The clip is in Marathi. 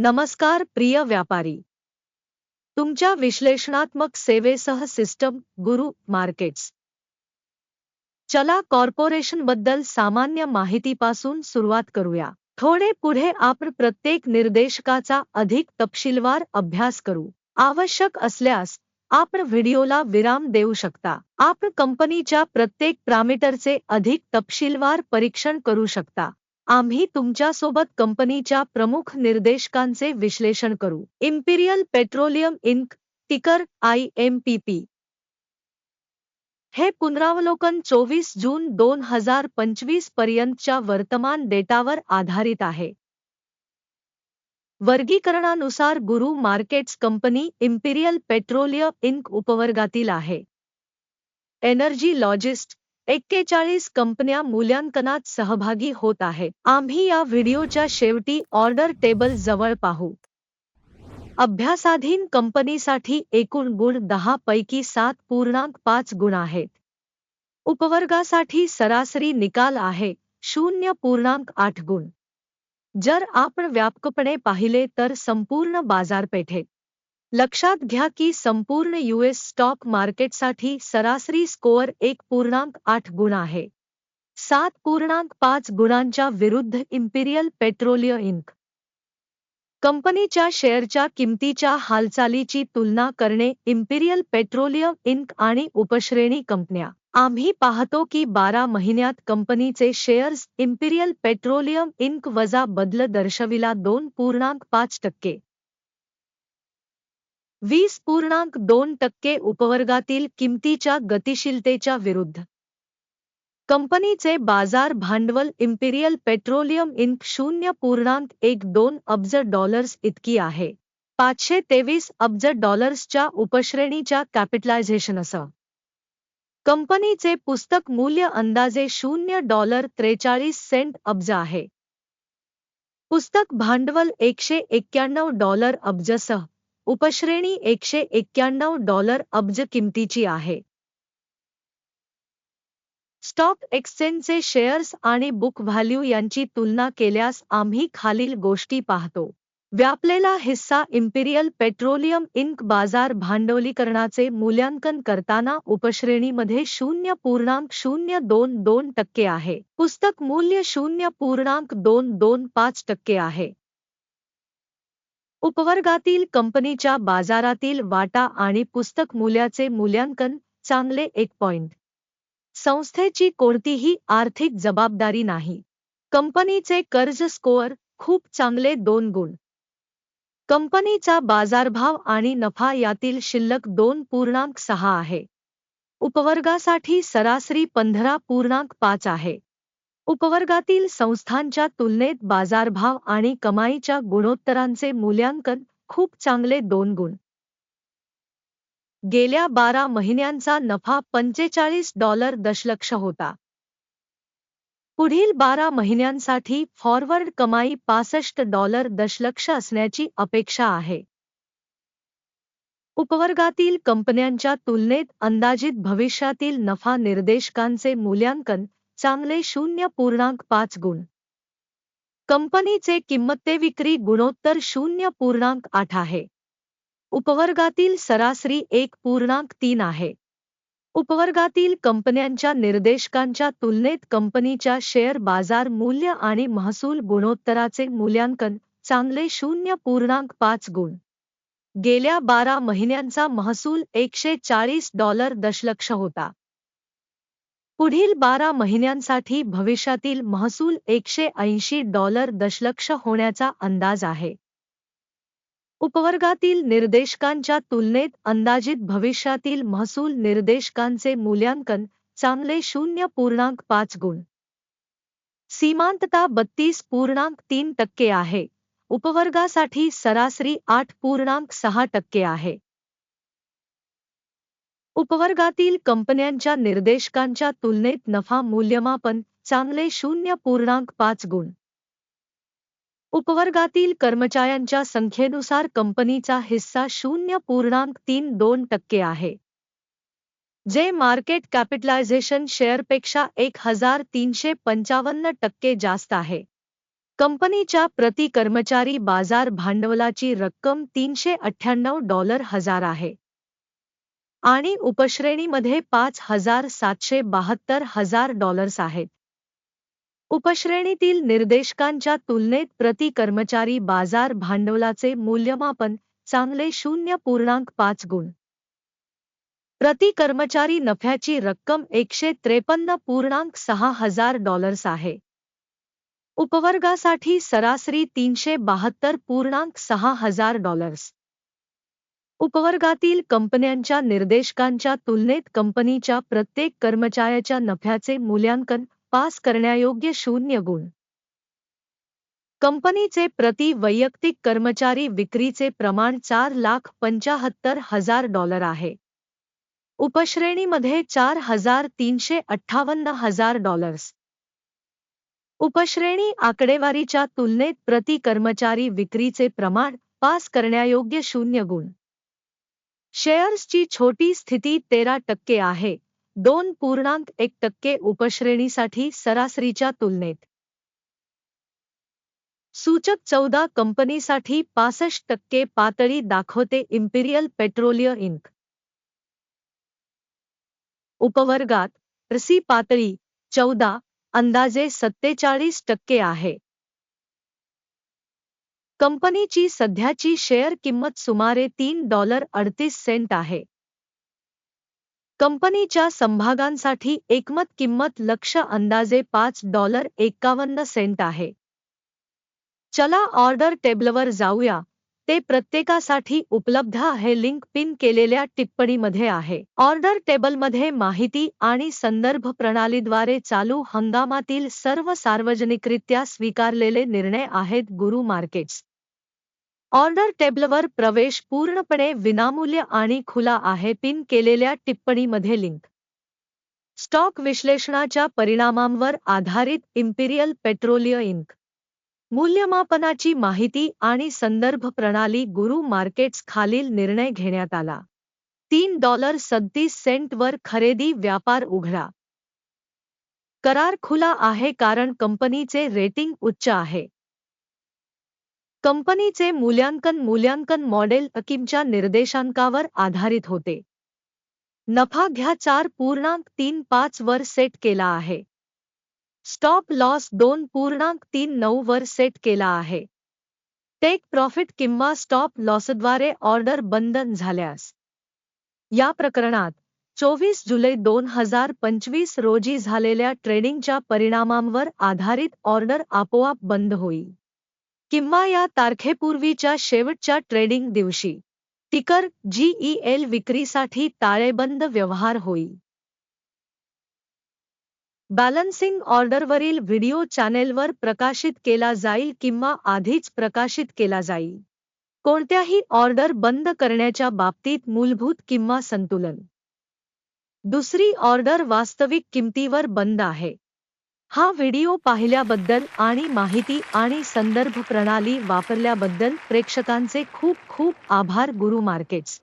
नमस्कार प्रिय व्यापारी. तुमच्या विश्लेषणात्मक सेवेसह सिस्टम गुरु मार्केट्स. चला कॉर्पोरेशनबद्दल सामान्य माहितीपासून सुरुवात करूया. थोडे पुढे आपण प्रत्येक निर्देशकाचा अधिक तपशीलवार अभ्यास करू. आवश्यक असल्यास आपण व्हिडिओला विराम देऊ शकता. आपण कंपनीच्या प्रत्येक प्रामिटरचे अधिक तपशीलवार परीक्षण करू शकता. आम्ही तुमच्यासोबत कंपनीच्या प्रमुख निर्देशकांचे विश्लेषण करू. Imperial Petroleum Inc ticker I M P P हे पुनरावलोकन चोवीस जून दोन हजार पंचवीस पर्यंतच्या वर्तमान डेटावर आधारित आहे. वर्गीकरणानुसार गुरु markets company Imperial Petroleum Inc उपवर्गातील आहे. एनर्जी लॉजिस्ट एक्केचाळीस कंपन्या मूल्यांकनात सहभागी होत आहे. आम्ही या व्हिडिओच्या शेवटी ऑर्डर टेबल जवळ पाहू. अभ्यासाधीन कंपनीसाठी एकूण गुण दहा पैकी सात पूर्णांक पाच गुण आहेत. उपवर्गासाठी सरासरी निकाल आहे शून्य पूर्णांक आठ गुण. जर आपण व्यापकपणे पाहिले तर संपूर्ण बाजारपेठेत लक्षात घ्या की संपूर्ण यूएस स्टॉक मार्केटसाठी सरासरी स्कोअर एक पूर्णांक आठ गुण आहे. सात पूर्णांक पाच गुणांच्या विरुद्ध इम्पिरियल पेट्रोलिय इंक कंपनीच्या शेअरच्या किमतीच्या हालचालीची तुलना करणे इम्पिरियल पेट्रोलियम इंक आणि उपश्रेणी कंपन्या. आम्ही पाहतो की बारा महिन्यात कंपनीचे शेअर्स इम्पिरियल पेट्रोलियम इंक वजा बदल दर्शविला दोन पूर्णांक पाच टक्के. वीस पूर्णांक दोन टक्के उपवर्गातील किमतीच्या गतिशीलतेच्या विरुद्ध. कंपनीचे बाजार भांडवल इम्पिरियल पेट्रोलियम इंक शून्य पूर्णांक एक दोन अब्ज डॉलर्स इतकी आहे. पाचशे तेवीस अब्ज डॉलर्सच्या उपश्रेणीच्या कॅपिटलायझेशनसह. कंपनीचे पुस्तक मूल्य अंदाजे शून्य डॉलर त्रेचाळीस सेंट अब्ज आहे. पुस्तक भांडवल एकशे एक्क्याण्णव डॉलर अब्जसह. उपश्रेणी एकशे एक्क्याण्णव डॉलर अब्ज किमतीची आहे. स्टॉक एक्सचेंजचे शेअर्स आणि बुक व्हॅल्यू यांची तुलना केल्यास आम्ही खालील गोष्टी पाहतो. व्यापलेला हिस्सा इम्पिरियल पेट्रोलियम इंक बाजार भांडवलीकरणाचे मूल्यांकन करताना उपश्रेणीमध्ये शून्य पूर्णांक शून्य दोन दोन टक्के आहे. पुस्तक मूल्य शून्य पूर्णांक दोन दोन पाच टक्के आहे. उपवर्गातील कंपनीच्या बाजारातील वाटा आणि पुस्तक मूल्याचे मूल्यांकन चांगले एक पॉइंट संस्थेची कोणतीही आर्थिक जबाबदारी नाही. कंपनीचे कर्ज स्कोअर खूप चांगले दोन गुण. कंपनीचा बाजारभाव आणि नफा यातील शिल्लक दोन पूर्णांक सहा आहे. उपवर्गासाठी सरासरी पंधरा पूर्णांक पाच आहे. उपवर्गातील संस्थांच्या तुलनेत बाजारभाव आणि कमाईच्या गुणोत्तरांचे मूल्यांकन खूप चांगले दोन गुण. गेल्या बारा महिन्यांचा नफा पंचेचाळीस डॉलर दशलक्ष होता. पुढील बारा महिन्यांसाठी फॉरवर्ड कमाई पासष्ट डॉलर दशलक्ष असण्याची अपेक्षा आहे. उपवर्गातील कंपन्यांच्या तुलनेत अंदाजित भविष्यातील नफा निर्देशकांचे मूल्यांकन चांगले शून्य पूर्णांक पाच गुण. कंपनीचे किंमते विक्री गुणोत्तर शून्य पूर्णांक आठ आहे. उपवर्गातील सरासरी एक पूर्णांक तीन आहे. उपवर्गातील कंपन्यांच्या निर्देशकांच्या तुलनेत कंपनीच्या शेअर बाजार मूल्य आणि महसूल गुणोत्तराचे मूल्यांकन चांगले शून्य पूर्णांक पाच गुण. गेल्या बारा महिन्यांचा महसूल एकशे चाळीस डॉलर दशलक्ष होता. पुढील बारा महिन्यांसाठी भविष्यातील महसूल एकशे ऐंशी डॉलर दशलक्ष होण्याचा अंदाज आहे. उपवर्गातील निर्देशकांच्या तुलनेत अंदाजित भविष्यातील महसूल निर्देशकांचे मूल्यांकन चांगले शून्य पूर्णांक पाच गुण. सीमांतता बत्तीस पूर्णांक तीन टक्के आहे. उपवर्गासाठी सरासरी आठ पूर्णांक सहा टक्के आहे. उपवर्गातील कंपन्यांच्या निर्देशकांच्या तुलनेत नफा मूल्यमापन चांगले शून्य पूर्णांक पाच गुण. उपवर्गातील कर्मचाऱ्यांच्या संख्येनुसार कंपनीचा हिस्सा शून्य पूर्णांक तीन दोन टक्के आहे. जे मार्केट कॅपिटलायझेशन शेअरपेक्षा एक हजार तीनशे पंचावन्न टक्के जास्त आहे. कंपनीच्या प्रति कर्मचारी बाजार भांडवलाची रक्कम तीनशे अठ्ठ्याण्णव डॉलर हजार आहे. आणि उपश्रेणीमध्ये पाच हजार सातशे बहात्तर हजार डॉलर्स आहेत. उपश्रेणीतील निर्देशकांच्या तुलनेत प्रति कर्मचारी बाजार भांडवलाचे मूल्यमापन चांगले शून्य पूर्णांक पाच गुण. प्रति कर्मचारी नफ्याची रक्कम एकशे त्रेपन्न पूर्णांक सहा हजार डॉलर्स आहे. उपवर्गासाठी सरासरी तीनशे बहात्तर पूर्णांक सहा हजार डॉलर्स उपवर्गातील कंपन्यांच्या निर्देशकांच्या तुलनेत कंपनीच्या प्रत्येक कर्मचाऱ्याच्या नफ्याचे मूल्यांकन पास करण्यायोग्य शून्य गुण. कंपनीचे प्रति वैयक्तिक कर्मचारी विक्रीचे प्रमाण चार लाख पंचाहत्तर हजार डॉलर आहे. उपश्रेणीमध्ये चार हजार तीनशे अठ्ठावन्न हजार डॉलर्स. उपश्रेणी आकडेवारीच्या तुलनेत प्रति कर्मचारी विक्रीचे प्रमाण पास करण्यायोग्य शून्य गुण. शेअर्सची छोटी स्थिती तेरा टक्के आहे. दोन पूर्णांक एक टक्के उपश्रेणीसाठी सरासरीच्या तुलनेत. सूचक चौदा कंपनीसाठी पासष्ट टक्के पातळी दाखवते इम्पिरियल पेट्रोलिय इंक. उपवर्गात रसी पातळी चौदा अंदाजे सत्तेचाळीस टक्के आहे. कंपनीची सध्याची शेअर किंमत सुमारे तीन डॉलर अडतीस सेंट आहे. कंपनीच्या संभागांसाठी एकमत किंमत लक्ष अंदाजे पाच डॉलर एक्कावन्न सेंट आहे. चला ऑर्डर टेबलवर जाऊया. ते प्रत्येकासाठी उपलब्ध आहे लिंक पिन केलेल्या टिप्पणीमध्ये आहे. ऑर्डर टेबलमध्ये माहिती आणि संदर्भ प्रणालीद्वारे चालू हंगामातील सर्व सार्वजनिकरित्या स्वीकारलेले निर्णय आहेत गुरु मार्केट्स. ऑर्डर टेबलवर प्रवेश पूर्णपणे विनामूल्य आणि खुला आहे पिन केलेल्या टिप्पणीमध्ये लिंक. स्टॉक विश्लेषणाच्या परिणामांवर आधारित इम्पिरियल पेट्रोलिय इंक. मूल्यमापनाची माहिती आणि संदर्भ प्रणाली गुरु मार्केट्स खालील निर्णय घेण्यात आला. तीन डॉलर सदतीस सेंटवर खरेदी व्यापार उघडा. करार खुला आहे कारण कंपनीचे रेटिंग उच्च आहे. कंपनीचे मूल्यांकन मूल्यांकन मॉडेल अकिमच्या निर्देशांकावर आधारित होते. नफा घ्या चार पूर्णांक तीन पाच वर सेट केला आहे. स्टॉप लॉस दोन पूर्णांक तीन नऊ वर सेट केला आहे. टेक प्रॉफिट किंवा स्टॉप लॉसद्वारे ऑर्डर बंद झाल्यास. या प्रकरणात चोवीस जुलै दोन हजार पंचवीस रोजी झालेल्या ट्रेडिंगच्या परिणामांवर आधारित ऑर्डर आपोआप बंद होईल. किंवा या तारखेपूर्वीच्या शेवटच्या ट्रेडिंग दिवशी टिकर जीईएल विक्रीसाठी ताळेबंद व्यवहार होईल बॅलन्सिंग ऑर्डरवरील व्हिडिओ चॅनेलवर प्रकाशित केला जाईल किंवा आधीच प्रकाशित केला जाईल कोणत्याही ऑर्डर बंद करण्याच्या बाबतीत मूलभूत किंवा संतुलन. दुसरी ऑर्डर वास्तविक किमतीवर बंद आहे. हा व्हिडिओ पाहिल्याबद्दल आणि माहिती आणि संदर्भ प्रणाली वापरल्याबद्दल प्रेक्षकांचे खूप खूप आभार गुरु मार्केट्स.